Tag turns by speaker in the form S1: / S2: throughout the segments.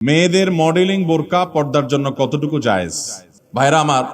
S1: মেয়েদের মডেলিং বোরকা পর্দার জন্য কতটুকু জায়েজ? ভাইরা আমার,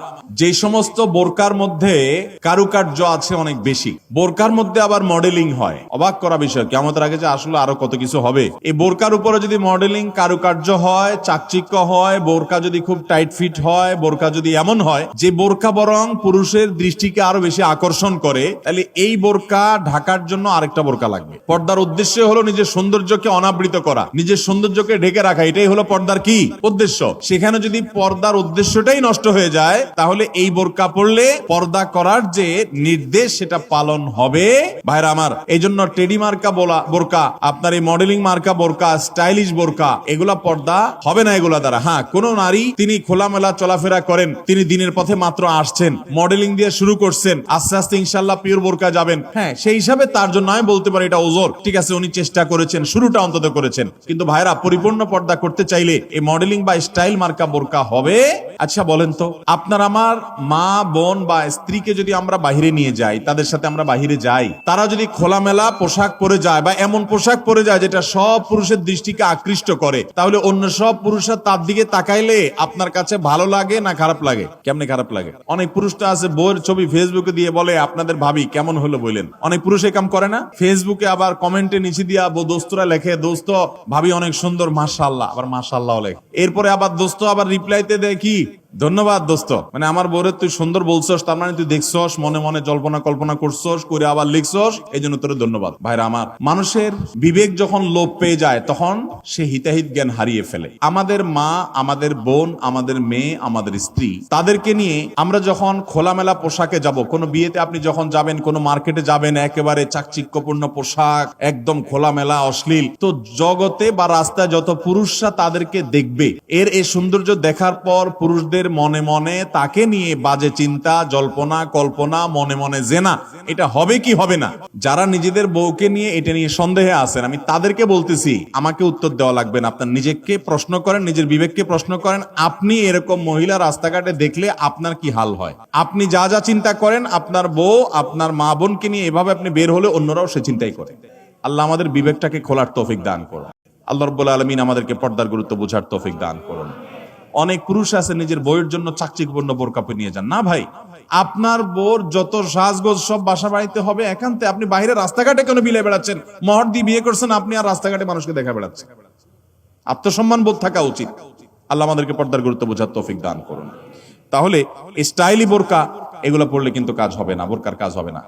S1: যে সমস্ত বোরকার মধ্যে কারুকার্য আছে অনেক বেশি। বোরকার মধ্যে আবার মডেলিং হয়। অবাক করা বিষয় কেমন আগে যে আসলে আরও কত কিছু হবে। এই বোরকার উপরে যদি মডেলিং কারুকার্য হয়, চাকচিক্য হয়, বোরকা যদি খুব টাইট ফিট হয়, বোরকা যদি এমন হয়, যে বোরকা বরং পুরুষের দৃষ্টিকে আরও বেশি আকর্ষণ করে, তাহলে এই বোরকা ঢাকার জন্য আরেকটা বোরকা লাগবে। পর্দার উদ্দেশ্য হলো নিজের সৌন্দর্যকে অনাবৃত করা। নিজের সৌন্দর্যকে ঢেকে রাখা, এটাই হলো পর্দার কি? উদ্দেশ্য। সেখানে যদি পর্দার উদ্দেশ্যটাই নষ্ট হয়ে যায়, তাহলে এই বোরকা পড়লে পর্দা করার যে নির্দেশ সেটা পালন হবে। ভাইরা আমার এই জন্য টেডি মার্কা বলা বোরকা, আপনার এই মডেলিং মার্কা বোরকা, স্টাইলিশ বোরকা, এগুলা পর্দা হবে না এগুলা দ্বারা। হ্যাঁ কোন নারী, তিনি খোলামেলা চলাফেরা করেন, তিনি দিনের পথে মাত্র আসছেন, মডেলিং দিয়ে শুরু করছেন, আস্তে আস্তে ইনশাল্লাহ পিওর বোরকা যাবেন। হ্যাঁ সেই হিসাবে তার জন্য আমি বলতে পারি এটা ওজোর। ঠিক আছে, উনি চেষ্টা করেছেন, শুরুটা অন্তত করেছেন। কিন্তু ভাইরা, পরিপূর্ণ পর্দা করতে চাইলে এই মডেলিং বা স্টাইল মার্কা বোরকা হবে আচ্ছা বলেন তো, আপনার আমার মা, বোন বা স্ত্রীকে যদি আমরা বাহিরে নিয়ে যাই, তাদের সাথে আমরা বাহিরে যাই, তারা যদি খোলামেলা পোশাক পরে যায় বা এমন পোশাক পরে যায় যেটা সব পুরুষের দৃষ্টিকে আকৃষ্ট করে, তাহলে অন্য সব পুরুষরা তার দিকে তাকাইলে আপনার কাছে ভালো লাগে না খারাপ লাগে? কেমনে খারাপ লাগে? অনেক পুরুষ তো আছে, বইয়ের ছবি ফেসবুকে দিয়ে বলে, আপনাদের ভাবি কেমন হলো? বললেন। অনেক পুরুষ কাম করে না? ফেসবুকে আবার কমেন্টে নিচে দিয়া বো- দোস্তরা লেখে, দোস্ত, ভাবি অনেক সুন্দর, মাশাআল্লাহ। আবার মাশাআল্লাহ লেখে। এরপরে আবার দোস্ত আবার রিপ্লাইতে দেয় কি? ধন্যবাদ দোস্ত। মানে আমার বউরে তুই সুন্দর বলছস, তার মানে তুই দেখছস, মনে মনে জল্পনা কল্পনা করছস, করে আবার লিখছস এই জন্য তোর ধন্যবাদ। ভাইরা আমার, মানুষের বিবেক যখন লোপ পেয়ে যায়, তখন সে হিতাহিত জ্ঞান হারিয়ে ফেলে। আমাদের মা, আমাদের বোন, আমাদের মেয়ে, আমাদের স্ত্রী, তাদেরকে নিয়ে আমরা যখন খোলামেলা পোশাকে যাব, কোনো বিয়েতে আপনি যখন যাবেন, কোনো মার্কেটে যাবেন, একেবারে চাকচিক্যপূর্ণ পোশাক, একদম খোলামেলা, অশ্লীল, তো জগতে বা রাস্তায় যত পুরুষরা তাদেরকে দেখবে, এর এই সৌন্দর্য দেখার পর পুরুষদের মনে মনে তাকে নিয়ে বাজে চিন্তা, জল্পনা, কল্পনা, মনে মনে জেনা, এটা হবে কি হবে না? যারা নিজেদের বউকে নিয়ে এটা নিয়ে সন্দেহে আছেন, আমি তাদেরকে বলতেছি, আমাকে উত্তর দেওয়া লাগবে না। আপনার নিজেকে প্রশ্ন করেন, নিজের বিবেককে প্রশ্ন করেন, আপনি এরকম মহিলা রাস্তাঘাটে দেখলে আপনার কি হাল হয়? আপনি যা যা চিন্তা করেন, আপনার বউ, আপনার মা বোনকে নিয়ে এভাবে আপনি বের হলে অন্যরাও সে চিন্তাই করে। আল্লাহ আমাদের বিবেকটাকে খোলার তৌফিক দান করুন। আল্লাহ রব্বুল আলমিন আমাদেরকে পর্দার গুরুত্ব বোঝার তৌফিক দান করুন। অনেক পুরুষ আছে নিজের বইয়ের জন্য চাকচিকপূর্ণ বোর কাপে নিয়ে যান। না ভাই, আপনার বোর যত সাজগোজ সব বাসা বাড়িতে হবে, একান্তে আপনি বাইরে রাস্তাঘাটে কেন বিলে বেড়াচ্ছেন? মহর দিয়ে বিয়ে করছেন, আপনি আর রাস্তাঘাটে মানুষকে দেখা বেড়াচ্ছেন। আত্মসম্মান বোধ থাকা উচিত। আল্লাহ আমাদেরকে পর্দার গুরুত্ব বোঝার তৌফিক দান করুন। তাহলে স্টাইলি বোরকা, এগুলো পড়লে কিন্তু কাজ হবে না, বোরকার কাজ হবে না।